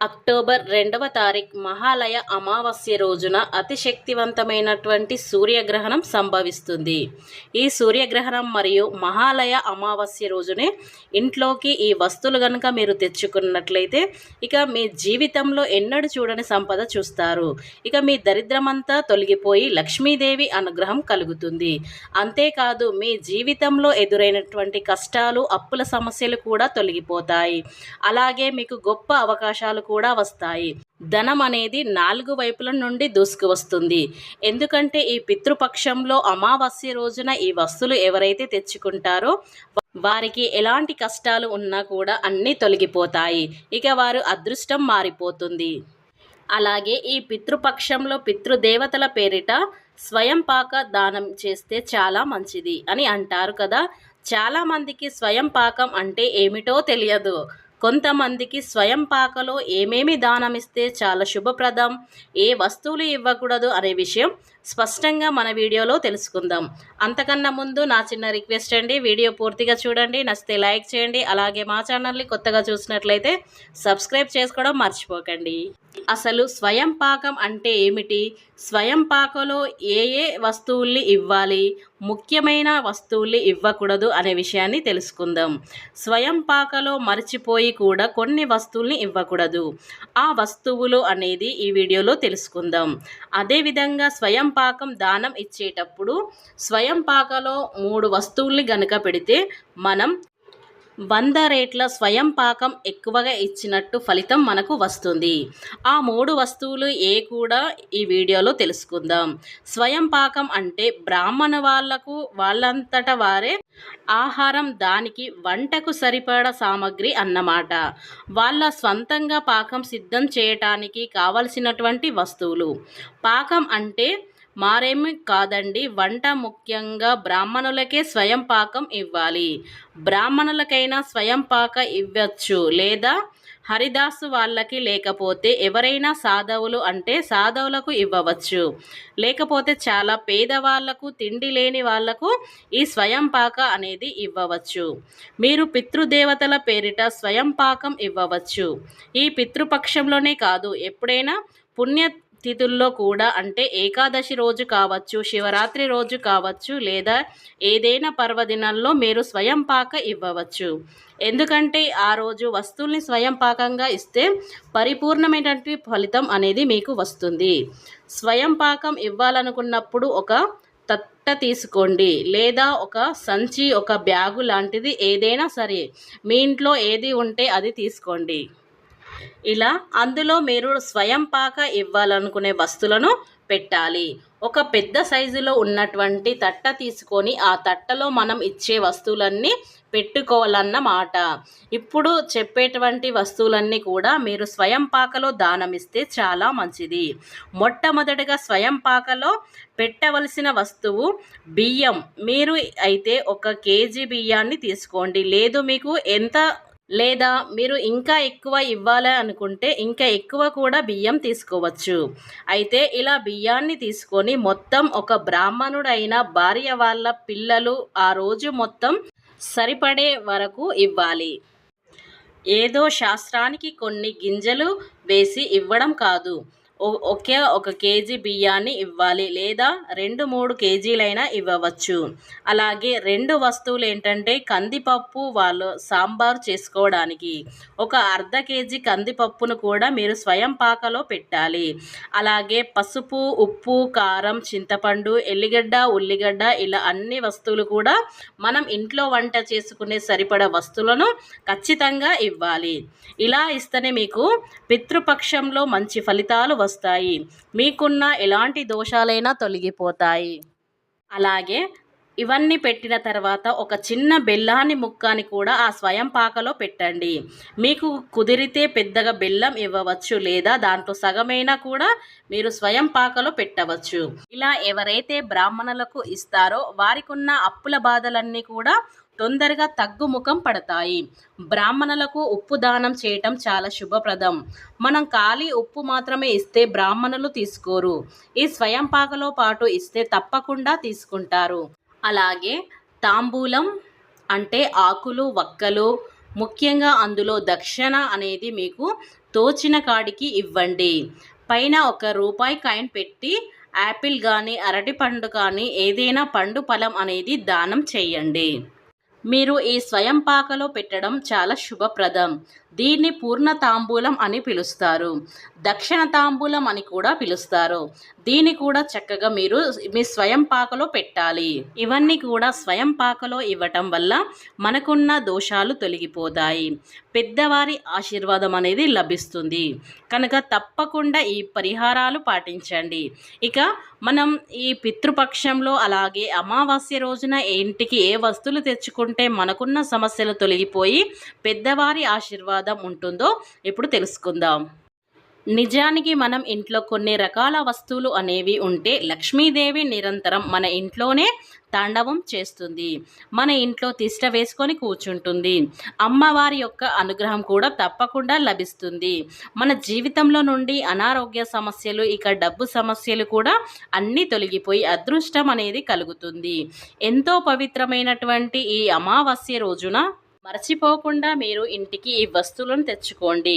October రెండవ తారీఖు మహాలయ అమావాస్య రోజున అతి శక్తివంతమైనటువంటి సూర్యగ్రహణం సంభవిస్తుంది. ఈ సూర్యగ్రహణం మరియు మహాలయ అమావాస్య రోజునే ఇంట్లోకి ఈ వస్తువులు కనుక మీరు తెచ్చుకున్నట్లయితే ఇక మీ జీవితంలో ఎన్నడూ చూడని సంపద చూస్తారు. ఇక మీ దరిద్రమంతా తొలగిపోయి లక్ష్మీదేవి అనుగ్రహం కలుగుతుంది. అంతేకాదు మీ జీవితంలో ఎదురైనటువంటి కష్టాలు అప్పుల సమస్యలు కూడా తొలగిపోతాయి. అలాగే మీకు గొప్ప అవకాశాలు కూడా వస్తాయి. ధనం అనేది నాలుగు వైపుల నుండి దూసుకువస్తుంది. ఎందుకంటే ఈ పితృపక్షంలో అమావాస్య రోజున ఈ వస్తువులు ఎవరైతే తెచ్చుకుంటారో వారికి ఎలాంటి కష్టాలు ఉన్నా కూడా అన్నీ తొలగిపోతాయి. ఇక వారు అదృష్టం మారిపోతుంది. అలాగే ఈ పితృపక్షంలో పితృదేవతల పేరిట స్వయంపాక దానం చేస్తే చాలా మంచిది అని అంటారు కదా. చాలామందికి స్వయంపాకం అంటే ఏమిటో తెలియదు. కొంతమందికి స్వయం పాకలో ఏమేమి దానమిస్తే చాలా శుభప్రదం ఏ వస్తువులు ఇవ్వకూడదు అనే విషయం స్పష్టంగా మన వీడియోలో తెలుసుకుందాం. అంతకన్నా ముందు నా చిన్న రిక్వెస్ట్ అండి వీడియో పూర్తిగా చూడండి నచ్చితే లైక్ చేయండి అలాగే మా ఛానల్ని కొత్తగా చూసినట్లయితే సబ్స్క్రైబ్ చేసుకోవడం మర్చిపోకండి. అసలు స్వయం పాకం అంటే ఏమిటి? స్వయం పాకలో ఏ ఏ వస్తువుల్ని ఇవ్వాలి? ముఖ్యమైన వస్తువుల్ని ఇవ్వకూడదు అనే విషయాన్ని తెలుసుకుందాం. స్వయం పాకలో మర్చిపోయి కూడా కొన్ని వస్తువుల్ని ఇవ్వకూడదు. ఆ వస్తువులు అనేది ఈ వీడియోలో తెలుసుకుందాం. అదేవిధంగా స్వయం పాకం దానం ఇచ్చేటప్పుడు స్వయం పాకలో మూడు వస్తువుల్ని గనక పెడితే మనం వంద రేట్ల స్వయం పాకం ఎక్కువగా ఇచ్చినట్టు ఫలితం మనకు వస్తుంది. ఆ మూడు వస్తువులు ఏ కూడా ఈ వీడియోలో తెలుసుకుందాం. స్వయం పాకం అంటే బ్రాహ్మణ వాళ్ళకు వాళ్ళంతట వారే ఆహారం దానికి వంటకు సరిపడా సామాగ్రి అన్నమాట. వాళ్ళ స్వంతంగా పాకం సిద్ధం చేయటానికి కావలసినటువంటి వస్తువులు. పాకం అంటే మారేమి కాదండి. వంట ముఖ్యంగా బ్రాహ్మణులకే స్వయం పాకం ఇవ్వాలి. బ్రాహ్మణులకైనా స్వయం పాక ఇవ్వచ్చు. లేదా హరిదాసు వాళ్ళకి లేకపోతే ఎవరైనా సాధవులు అంటే సాధవులకు ఇవ్వవచ్చు. లేకపోతే చాలా పేదవాళ్ళకు తిండి లేని వాళ్ళకు ఈ స్వయం పాక అనేది ఇవ్వవచ్చు. మీరు పితృదేవతల పేరిట స్వయం పాకం ఇవ్వవచ్చు. ఈ పితృపక్షంలోనే కాదు ఎప్పుడైనా పుణ్య తిథుల్లో కూడా అంటే ఏకాదశి రోజు కావచ్చు శివరాత్రి రోజు కావచ్చు లేదా ఏదైనా పర్వదినాల్లో మీరు స్వయం పాక ఇవ్వవచ్చు. ఎందుకంటే ఆ రోజు వస్తువుల్ని స్వయం పాకంగా ఇస్తే పరిపూర్ణమైనటువంటి ఫలితం అనేది మీకు వస్తుంది. స్వయం పాకం ఇవ్వాలనుకున్నప్పుడు ఒక తట్ట తీసుకోండి లేదా ఒక సంచి ఒక బ్యాగు లాంటిది ఏదైనా సరే మీ ఇంట్లో ఏది ఉంటే అది తీసుకోండి. ఇలా అందులో మీరు స్వయం పాక ఇవ్వాలనుకునే వస్తువులను పెట్టాలి. ఒక పెద్ద సైజులో ఉన్నటువంటి తట్ట తీసుకొని ఆ తట్టలో మనం ఇచ్చే వస్తువులన్నీ పెట్టుకోవాలన్నమాట ఇప్పుడు చెప్పేటువంటి వస్తువులన్నీ కూడా మీరు స్వయం పాకలో దానమిస్తే చాలా మంచిది. మొట్టమొదటిగా స్వయం పాకలో పెట్టవలసిన వస్తువు బియ్యం. మీరు అయితే ఒక కేజీ బియ్యాన్ని తీసుకోండి. లేదు మీకు ఎంత లేదా మీరు ఇంకా ఎక్కువ ఇవ్వాలి అనుకుంటే ఇంకా ఎక్కువ కూడా బియ్యం తీసుకోవచ్చు. అయితే ఇలా బియ్యాన్ని తీసుకొని మొత్తం ఒక బ్రాహ్మణుడైన భార్య వాళ్ళ పిల్లలు ఆ రోజు మొత్తం సరిపడే వరకు ఇవ్వాలి. ఏదో శాస్త్రానికి కొన్ని గింజలు వేసి ఇవ్వడం కాదు. ఒకే ఒక కేజీ బియ్యాన్ని ఇవ్వాలి లేదా రెండు మూడు కేజీలైనా ఇవ్వవచ్చు. అలాగే రెండు వస్తువులు ఏంటంటే కందిపప్పు వాళ్ళు సాంబార్ చేసుకోవడానికి. ఒక అర్ధ కేజీ కందిపప్పును కూడా మీరు స్వయం పాకలో పెట్టాలి. అలాగే పసుపు ఉప్పు కారం చింతపండు ఎల్లిగడ్డ ఉల్లిగడ్డ ఇలా అన్ని వస్తువులు కూడా మనం ఇంట్లో వంట చేసుకునే సరిపడ వస్తువులను ఖచ్చితంగా ఇవ్వాలి. ఇలా ఇస్తేనే మీకు పితృపక్షంలో మంచి ఫలితాలు వస్తాయి వస్తాయి. మీకున్న ఎలాంటి దోషాలైనా తొలగిపోతాయి. అలాగే ఇవన్నీ పెట్టిన తర్వాత ఒక చిన్న బెల్లాన్ని ముక్కని కూడా ఆ స్వయం పాకలో పెట్టండి. మీకు కుదిరితే పెద్దగా బెల్లం ఇవ్వవచ్చు లేదా దాంట్లో సగమైనా కూడా మీరు స్వయం పాకలో పెట్టవచ్చు. ఇలా ఎవరైతే బ్రాహ్మణులకు ఇస్తారో వారికి ఉన్న అప్పుల బాధలన్నీ కూడా తొందరగా తగ్గుముఖం పడతాయి. బ్రాహ్మణులకు ఉప్పు దానం చేయటం చాలా శుభప్రదం. మనం ఖాళీ ఉప్పు మాత్రమే ఇస్తే బ్రాహ్మణులు తీసుకోరు. ఈ స్వయం పాకలో పాటు ఇస్తే తప్పకుండా తీసుకుంటారు. అలాగే తాంబూలం అంటే ఆకులు వక్కలు ముఖ్యంగా అందులో దక్షిణ అనేది మీకు తోచిన కాడికి ఇవ్వండి. పైన ఒక రూపాయి కాయిన్ పెట్టి యాపిల్ కానీ అరటిపండు కానీ ఏదైనా పండు ఫలం అనేది దానం చేయండి. మీరు ఈ స్వయం పాకలో పెట్టడం చాలా శుభప్రదం. దీన్ని పూర్ణ తాంబూలం అని పిలుస్తారు. దక్షిణ తాంబూలం అని కూడా పిలుస్తారు. దీన్ని కూడా చక్కగా మీరు మీ స్వయం పాకలో పెట్టాలి. ఇవన్నీ కూడా స్వయం పాకలో ఇవ్వటం వల్ల మనకున్న దోషాలు తొలగిపోతాయి. పెద్దవారి ఆశీర్వాదం అనేది లభిస్తుంది. కనుక తప్పకుండా ఈ పరిహారాలు పాటించండి. ఇక మనం ఈ పితృపక్షంలో అలాగే అమావాస్య రోజున ఇంటికి ఏ వస్తువులు తెచ్చుకుంటే మనకున్న సమస్యలు తొలగిపోయి పెద్దవారి ఆశీర్వాదం ఉంటుందో ఇప్పుడు తెలుసుకుందాం. నిజానికి మనం ఇంట్లో కొన్ని రకాల వస్తువులు అనేవి ఉంటే లక్ష్మీదేవి నిరంతరం మన ఇంట్లోనే తాండవం చేస్తుంది. మన ఇంట్లో తిష్ట వేసుకొని కూర్చుంటుంది. అమ్మవారి యొక్క అనుగ్రహం కూడా తప్పకుండా లభిస్తుంది. మన జీవితంలో నుండి అనారోగ్య సమస్యలు ఇక డబ్బు సమస్యలు కూడా అన్నీ తొలగిపోయి అదృష్టం అనేది కలుగుతుంది. ఎంతో పవిత్రమైనటువంటి ఈ అమావాస్య రోజున మర్చిపోకుండా మీరు ఇంటికి ఈ వస్తువులను తెచ్చుకోండి.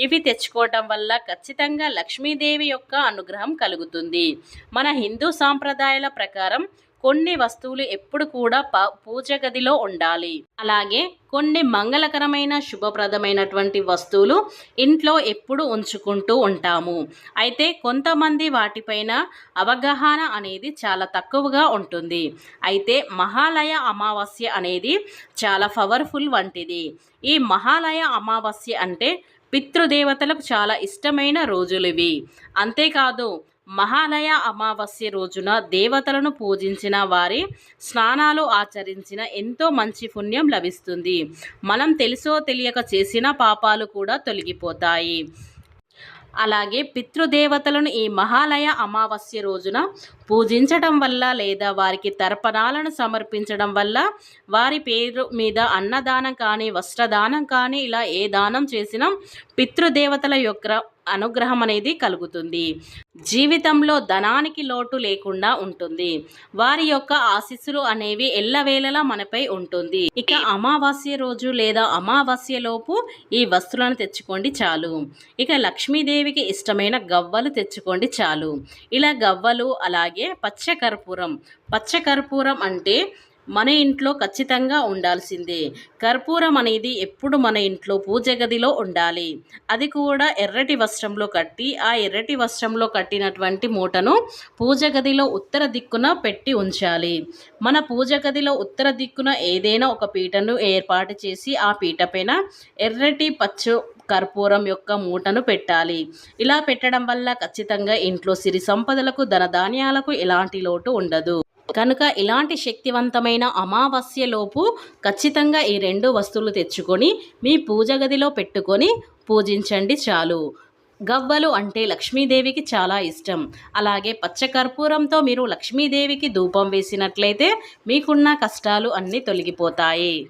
ఇవి తెచ్చుకోవటం వల్ల ఖచ్చితంగా లక్ష్మీదేవి యొక్క అనుగ్రహం కలుగుతుంది. మన హిందూ సాంప్రదాయాల ప్రకారం కొన్ని వస్తువులు ఎప్పుడు కూడా ప పూజ గదిలో ఉండాలి. అలాగే కొన్ని మంగళకరమైన శుభప్రదమైనటువంటి వస్తువులు ఇంట్లో ఎప్పుడు ఉంచుకుంటూ ఉంటాము. అయితే కొంతమంది వాటిపైన అవగాహన అనేది చాలా తక్కువగా ఉంటుంది. అయితే మహాలయ అమావాస్య అనేది చాలా పవర్ఫుల్ వంటిది. ఈ మహాలయ అమావాస్య అంటే పితృదేవతలకు చాలా ఇష్టమైన రోజులు ఇవి. అంతేకాదు మహాలయ అమావాస్య రోజున దేవతలను పూజించిన వారి స్నానాలు ఆచరించిన ఎంతో మంచి పుణ్యం లభిస్తుంది. మనం తెలుసో తెలియక చేసిన పాపాలు కూడా తొలగిపోతాయి. అలాగే పితృదేవతలను ఈ మహాలయ అమావాస్య రోజున పూజించడం వల్ల లేదా వారికి తర్పణాలను సమర్పించడం వల్ల వారి పేరు మీద అన్నదానం కానీ వస్త్రదానం కానీ ఇలా ఏ దానం చేసినా పితృదేవతల యొక్క అనుగ్రహం అనేది కలుగుతుంది. జీవితంలో ధనానికి లోటు లేకుండా ఉంటుంది. వారి యొక్క ఆశీస్సులు అనేవి ఎల్లవేళలా మనపై ఉంటుంది. ఇక అమావాస్య రోజు లేదా అమావాస్య లోపు ఈ వస్తువులను తెచ్చుకోండి చాలు. ఇక లక్ష్మీదేవికి ఇష్టమైన గవ్వలు తెచ్చుకోండి చాలు. ఇలా గవ్వలు అలాగే పచ్చకర్పూరం. పచ్చకర్పూరం అంటే మన ఇంట్లో ఖచ్చితంగా ఉండాల్సిందే. కర్పూరం అనేది ఎప్పుడు మన ఇంట్లో పూజ గదిలో ఉండాలి. అది కూడా ఎర్రటి వస్త్రంలో కట్టి ఆ ఎర్రటి వస్త్రంలో కట్టినటువంటి మూటను పూజ గదిలో ఉత్తర దిక్కున పెట్టి ఉంచాలి. మన పూజ గదిలో ఉత్తర దిక్కున ఏదైనా ఒక పీటను ఏర్పాటు చేసి ఆ పీట ఎర్రటి పచ్చు కర్పూరం యొక్క మూటను పెట్టాలి. ఇలా పెట్టడం వల్ల ఖచ్చితంగా ఇంట్లో సిరి సంపదలకు ధనధాన్యాలకు ఎలాంటి లోటు ఉండదు. కనుక ఇలాంటి శక్తివంతమైన అమావాస్యలోపు ఖచ్చితంగా ఈ రెండు వస్తువులు తెచ్చుకొని మీ పూజ గదిలో పెట్టుకొని పూజించండి చాలు. గవ్వలు అంటే లక్ష్మీదేవికి చాలా ఇష్టం. అలాగే పచ్చకర్పూరంతో మీరు లక్ష్మీదేవికి ధూపం వేసినట్లయితే మీకున్న కష్టాలు అన్నీ తొలగిపోతాయి.